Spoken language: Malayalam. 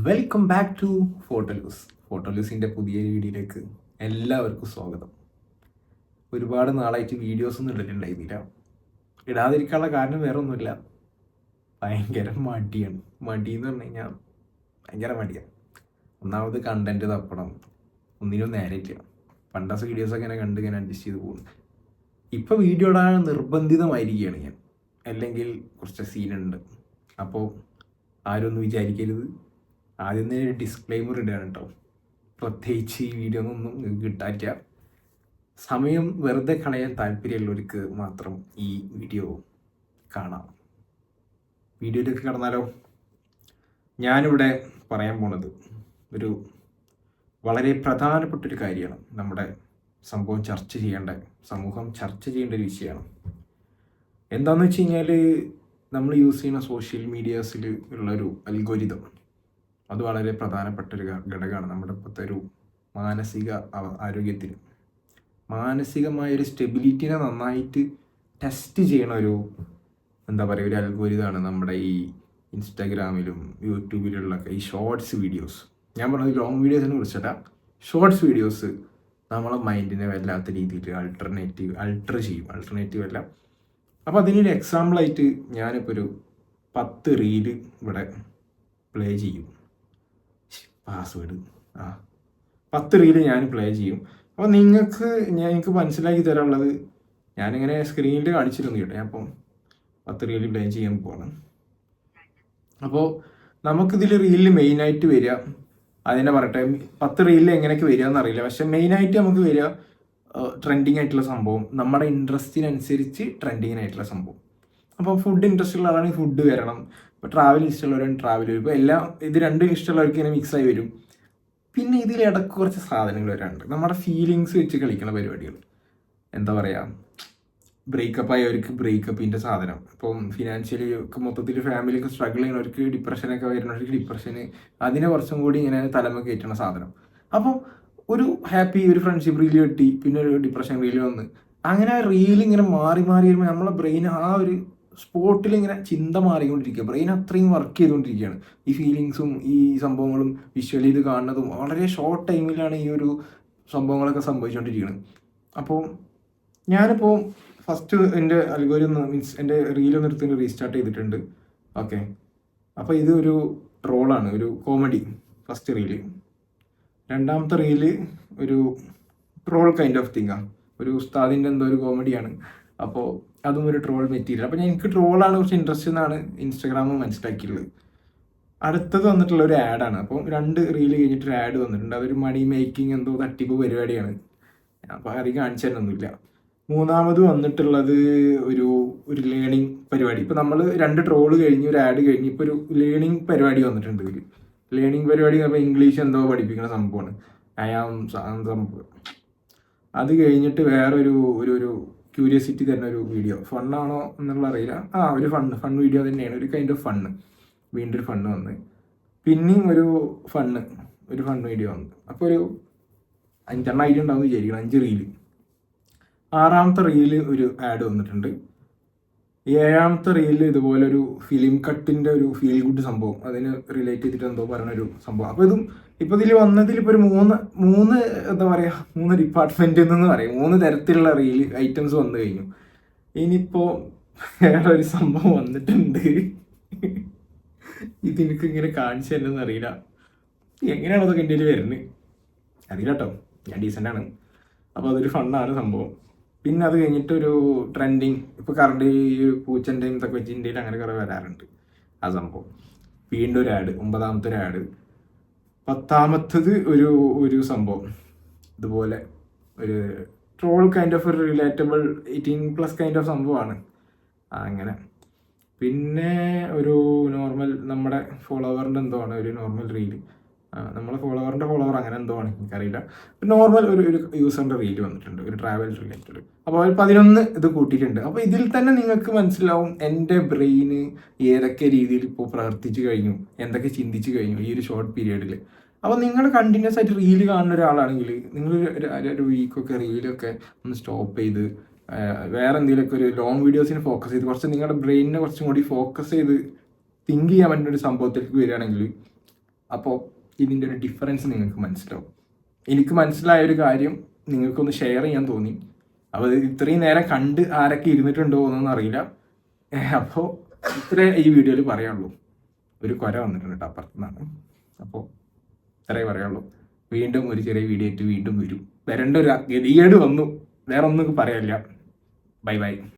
വെൽക്കം ബാക്ക് ടു ഫോട്ടോലൂസ് ഫോട്ടോലൂസിന്റെ പുതിയ വീഡിയോയിലേക്ക് എല്ലാവർക്കും സ്വാഗതം. ഒരുപാട് നാളായിട്ട് വീഡിയോസ് ഒന്നും ഇട്ടിട്ടുണ്ടായിരുന്നില്ല ഇടാതിരിക്കാനുള്ള കാരണം വേറെ ഒന്നുമില്ല ഭയങ്കര മടിയാണ്. മടി എന്ന് പറഞ്ഞു കഴിഞ്ഞാൽ ഭയങ്കര മടിയാണ് ഒന്നാമത് കണ്ടന്റ് തപ്പണം. ഒന്നിനും നേരെയില്ല പണ്ടത്തെ വീഡിയോസൊക്കെ ഇങ്ങനെ കണ്ട് ഇങ്ങനെ അഡ്ജസ്റ്റ് ചെയ്ത് പോകുന്നു. ഇപ്പോൾ വീഡിയോ ഇടാൻ നിർബന്ധിതമായിരിക്കുകയാണ് ഞാൻ. അല്ലെങ്കിൽ കുറച്ച് സീനുണ്ട് അപ്പോൾ ആരും ഒന്നും വിചാരിക്കരുത്. ആദ്യം തന്നെ ഒരു ഡിസ്ക്ലൈമർ ഇടുകയാണ് കേട്ടോ പ്രത്യേകിച്ച് ഈ വീഡിയോ ഒന്നും നിങ്ങൾക്ക് കിട്ടാറ്റ സമയം വെറുതെ കളയാൻ താല്പര്യമുള്ളവർക്ക് മാത്രം ഈ വീഡിയോ കാണാം. വീഡിയോയിലേക്ക് കടന്നാലോ? ഞാനിവിടെ പറയാൻ പോണത് ഒരു വളരെ പ്രധാനപ്പെട്ട ഒരു കാര്യമാണ്. നമ്മുടെ സംഭവം ചർച്ച ചെയ്യേണ്ട സമൂഹം ചർച്ച ചെയ്യേണ്ട ഒരു വിഷയമാണ്. എന്താണെന്ന് വെച്ച് കഴിഞ്ഞാൽ നമ്മൾ യൂസ് ചെയ്യുന്ന സോഷ്യൽ മീഡിയാസിൽ ഉള്ളൊരു അൽഗോരിതം അത് വളരെ പ്രധാനപ്പെട്ട ഒരു ഘടകമാണ് നമ്മുടെ ഇപ്പോഴത്തെ ഒരു മാനസിക ആരോഗ്യത്തിന്. മാനസികമായ ഒരു സ്റ്റെബിലിറ്റിനെ നന്നായിട്ട് ടെസ്റ്റ് ചെയ്യണ ഒരു എന്താ പറയുക ഒരു അൽഗോരിതമാണ് നമ്മുടെ ഈ ഇൻസ്റ്റാഗ്രാമിലും യൂട്യൂബിലുള്ള ഈ ഷോർട്സ് വീഡിയോസ് ഞാൻ പറഞ്ഞത് ലോങ് വീഡിയോസിനെ കുറിച്ചല്ല ഷോർട്സ് വീഡിയോസ് നമ്മളെ മൈൻഡിനെ വല്ലാത്ത രീതിയിൽ അൾട്ടർനേറ്റീവ് അൾട്ടർ ചെയ്യും. അൾട്ടർനേറ്റീവ് അല്ല. അപ്പോൾ അതിനൊരു എക്സാമ്പിളായിട്ട് ഞാനിപ്പോൾ ഒരു പത്ത് റീൽ ഇവിടെ പ്ലേ ചെയ്യും. പാസ്വേഡ് ആ. പത്ത് റീൽ ഞാൻ പ്ലേ ചെയ്യും. അപ്പോൾ നിങ്ങൾക്ക് ഞാൻ എനിക്ക് മനസ്സിലാക്കി തരാനുള്ളത് ഞാനിങ്ങനെ സ്ക്രീനിൽ കാണിച്ചിരുന്നു കേട്ടോ. ഞാൻ അപ്പം പത്ത് റീൽ പ്ലേ ചെയ്യാൻ പോകണം അപ്പോൾ നമുക്കിതിൽ റീലിൽ മെയിനായിട്ട് വരിക. അതിനെ പറയട്ടെ പത്ത് റീലിൽ എങ്ങനെയൊക്കെ വരിക എന്നറിയില്ല പക്ഷെ മെയിനായിട്ട് നമുക്ക് വരിക ട്രെൻഡിങ് ആയിട്ടുള്ള സംഭവം. നമ്മുടെ ഇൻട്രസ്റ്റിനനുസരിച്ച് ട്രെൻഡിങ്ങിനായിട്ടുള്ള സംഭവം. അപ്പോൾ ഫുഡ് ഇൻട്രസ്റ്റ് ഉള്ളവരാണെങ്കിൽ ഫുഡ് വരണം. ഇപ്പോൾ ട്രാവൽ ഇഷ്ടമുള്ളവരാണ് ട്രാവൽ വരും. ഇപ്പോൾ എല്ലാം ഇത് രണ്ടും ഇഷ്ടമുള്ളവർക്ക് ഇങ്ങനെ മിക്സ് ആയി വരും. പിന്നെ ഇതിൽ ഇടയ്ക്ക് കുറച്ച് സാധനങ്ങൾ വരാറുണ്ട്. നമ്മുടെ ഫീലിങ്സ് വെച്ച് കളിക്കുന്ന പരിപാടികൾ. എന്താ പറയുക ബ്രേക്കപ്പ് ആയവർക്ക് ബ്രേക്കപ്പിന്റെ സാധനം. ഇപ്പം ഫിനാൻഷ്യലി ഒക്കെ മൊത്തത്തിൽ ഫാമിലി ഒക്കെ സ്ട്രഗിൾ ചെയ്യുന്നവർക്ക് ഡിപ്രഷനൊക്കെ വരുന്നവർക്ക് ഡിപ്രഷന് അതിനെ കുറച്ചും കൂടി ഇങ്ങനെ തലമ കയറ്റുന്ന സാധനം. അപ്പോൾ ഒരു ഹാപ്പി ഒരു ഫ്രണ്ട്ഷിപ്പ് റീൽ കിട്ടി. പിന്നെ ഒരു ഡിപ്രഷൻ റീൽ വന്ന്. അങ്ങനെ റീൽ ഇങ്ങനെ മാറി മാറി വരുമ്പോൾ നമ്മളെ ബ്രെയിൻ ആ ഒരു സ്പോട്ടിൽ ഇങ്ങനെ ചിന്ത മാറിക്കൊണ്ടിരിക്കുക. ബ്രെയിൻ അത്രയും വർക്ക് ചെയ്തുകൊണ്ടിരിക്കുകയാണ്. ഈ ഫീലിങ്സും ഈ സംഭവങ്ങളും വിഷ്വലി ഇത് കാണുന്നതും വളരെ ഷോർട്ട് ടൈമിലാണ് ഈ ഒരു സംഭവങ്ങളൊക്കെ സംഭവിച്ചുകൊണ്ടിരിക്കുന്നത് അപ്പോൾ ഞാനിപ്പോൾ ഫസ്റ്റ് എന്റെ അൽഗോരിയം മീൻസ് എന്റെ റീലൊന്നും എടുത്ത് റീസ്റ്റാർട്ട് ചെയ്തിട്ടുണ്ട്. ഓക്കെ അപ്പോൾ ഇത് ഒരു ട്രോളാണ് ഒരു കോമഡി ഫസ്റ്റ് റീൽ രണ്ടാമത്തെ റീൽ ഒരു ട്രോൾ കൈൻഡ് ഓഫ് തിങ്ങാണ് ഒരു ഉസ്താദിന്റെ എന്തോ ഒരു കോമഡിയാണ് അപ്പോൾ അതും ഒരു ട്രോൾ മെറ്റീരിയൽ അപ്പോൾ എനിക്ക് ട്രോളാണ് കുറച്ച് ഇൻട്രസ്റ്റ് എന്നാണ് ഇൻസ്റ്റാഗ്രാമിൽ മനസ്സിലാക്കിയിട്ടുള്ളത്. അടുത്തത് വന്നിട്ടുള്ള ഒരു ആഡാണ് അപ്പോൾ രണ്ട് റീൽ കഴിഞ്ഞിട്ട് ഒരു ആഡ് വന്നിട്ടുണ്ട്. അതൊരു മണി മേക്കിംഗ് എന്തോ തട്ടിപ്പ് പരിപാടിയാണ്. അപ്പോൾ ആരെയും കാണിച്ചു തരുന്നൊന്നുമില്ല മൂന്നാമത് വന്നിട്ടുള്ളത് ഒരു ഒരു ലേണിംഗ് പരിപാടി. ഇപ്പോൾ നമ്മൾ രണ്ട് ട്രോൾ കഴിഞ്ഞ് ഒരു ആഡ് കഴിഞ്ഞ് ഇപ്പോൾ ഒരു ലേണിംഗ് പരിപാടി വന്നിട്ടുണ്ട് ഇതിൽ ലേണിംഗ് പരിപാടി പറയുമ്പോൾ ഇംഗ്ലീഷ് എന്തോ പഠിപ്പിക്കുന്ന സംഭവമാണ്. അയാം സംഭവം അത് കഴിഞ്ഞിട്ട് വേറൊരു ഒരു ഒരു ക്യൂരിയസിറ്റി തരുന്ന ഒരു വീഡിയോ ഫണ്ണാണോ എന്നുള്ള അറിയില്ല. ആ ഒരു ഫണ്ണ് ഫൺ വീഡിയോ തന്നെയാണ്. ഒരു കൈൻഡ് ഓഫ് ഫണ്ണ് വീണ്ടും ഒരു ഫണ്ണ് വന്ന്. പിന്നെയും ഒരു ഫണ്ണ് ഒരു ഫൺ വീഡിയോ വന്നു. അപ്പോൾ ഒരു അഞ്ചെണ്ണം ഉണ്ടാവും വിചാരിക്കണം അഞ്ച് റീൽ ആറാമത്തെ റീൽ ഒരു ആഡ് വന്നിട്ടുണ്ട്. ഏഴാമത്തെ റീലിൽ ഇതുപോലെ ഒരു ഫിലിം കട്ടിന്റെ ഒരു ഫീൽ ഗുഡ് സംഭവം. അതിന് റിലേറ്റ് ചെയ്തിട്ട് എന്തോ ഒരു സംഭവം. അപ്പോൾ ഇതും ഇപ്പോൾ ഇതിൽ വന്നതിൽ ഇപ്പോൾ ഒരു മൂന്ന് മൂന്ന് എന്താ പറയുക മൂന്ന് ഡിപ്പാർട്ട്മെന്റ് എന്ന് പറയും. മൂന്ന് തരത്തിലുള്ള റീൽ ഐറ്റംസ് വന്നു കഴിഞ്ഞു. ഇനിയിപ്പോൾ വേറെ ഒരു സംഭവം വന്നിട്ടുണ്ട്. ഇതെനിക്ക് ഇങ്ങനെ കാണിച്ചു തരുന്നതെന്ന് അറിയില്ല. എങ്ങനെയാണ് അതൊക്കെ എന്റെ വരുന്നത്? അറിയില്ല കേട്ടോ ഞാൻ ഡീസന്റ് ആണ്. അപ്പോൾ അതൊരു ഫണ്ണാണ് സംഭവം. പിന്നെ അത് കഴിഞ്ഞിട്ട് ഒരു ട്രെൻഡിങ് ഇപ്പോൾ കറണ്ട് ഈ ഒരു പൂച്ചന്റെയും ഇതൊക്കെ വെച്ച് ഇന്ത്യയിൽ അങ്ങനെ കുറേ വരാറുണ്ട്. ആ സംഭവം. വീണ്ടും ഒരു ആഡ് ഒമ്പതാമത്തെ ഒരു ആഡ് പത്താമത്തത് ഒരു ഒരു സംഭവം. ഇതുപോലെ ഒരു ട്രോൾ കൈൻഡ് ഓഫ് ഒരു relatable eighteen plus kind of സംഭവമാണ്. അങ്ങനെ. പിന്നെ ഒരു നോർമൽ നമ്മുടെ ഫോളോവറിന്റെ എന്തോ ആണ് ഒരു നോർമൽ റീൽ നമ്മളെ ഫോളോവറിന്റെ ഫോളോവർ അങ്ങനെ എന്തോ ആണ് എനിക്കറിയില്ല. നോർമൽ ഒരു ഒരു യൂസറിന്റെ റീൽ വന്നിട്ടുണ്ട് ഒരു ട്രാവൽ റിലേറ്റഡ് അപ്പോൾ അവർ പതിനൊന്ന് ഇത് കൂട്ടിയിട്ടുണ്ട്. അപ്പോൾ ഇതിൽ തന്നെ നിങ്ങൾക്ക് മനസ്സിലാവും എന്റെ ബ്രെയിന് ഏതൊക്കെ രീതിയിൽ ഇപ്പോൾ പ്രവർത്തിച്ചു കഴിഞ്ഞു എന്തൊക്കെ ചിന്തിച്ചു കഴിഞ്ഞു ഈ ഒരു ഷോർട്ട് പീരീഡിൽ അപ്പോൾ നിങ്ങൾ കണ്ടിന്യൂസ് ആയിട്ട് റീൽ കാണുന്ന ഒരാളാണെങ്കിൽ നിങ്ങൾ ഒരു ഒരു വീക്കൊക്കെ റീലൊക്കെ ഒന്ന് സ്റ്റോപ്പ് ചെയ്ത് വേറെ എന്തെങ്കിലുമൊക്കെ ഒരു ലോങ് വീഡിയോസിന് ഫോക്കസ് ചെയ്ത് കുറച്ച് നിങ്ങളുടെ ബ്രെയിനിനെ കുറച്ചും കൂടി ഫോക്കസ് ചെയ്ത് തിങ്ക് ചെയ്യാൻ പറ്റുന്ന ഒരു സംഭവത്തിലേക്ക് വരികയാണെങ്കിൽ അപ്പോൾ ഇതിന്റെ ഒരു ഡിഫറൻസ് നിങ്ങൾക്ക് മനസ്സിലാവും. എനിക്ക് മനസ്സിലായ ഒരു കാര്യം നിങ്ങൾക്കൊന്ന് ഷെയർ ചെയ്യാൻ തോന്നി. അപ്പോൾ ഇത് ഇത്രയും നേരം കണ്ട് ആരൊക്കെ ഇരുന്നിട്ടുണ്ടോ എന്നൊന്നും അറിയില്ല. അപ്പോൾ ഇത്രേ ഈ വീഡിയോയിൽ പറയാനുള്ളൂ. ഒരു കൊര വന്നിട്ടുണ്ട് കേട്ടോ അപ്പുറത്തുനിന്നാണ് അപ്പോൾ ഇത്രേ പറയുള്ളൂ വീണ്ടും ഒരു ചെറിയ വീഡിയോ ആയിട്ട് വീണ്ടും വരും. വരേണ്ട ഒരു ഗതികേട് വന്നു. വേറെ ഒന്നും പറയാനില്ല. Bye bye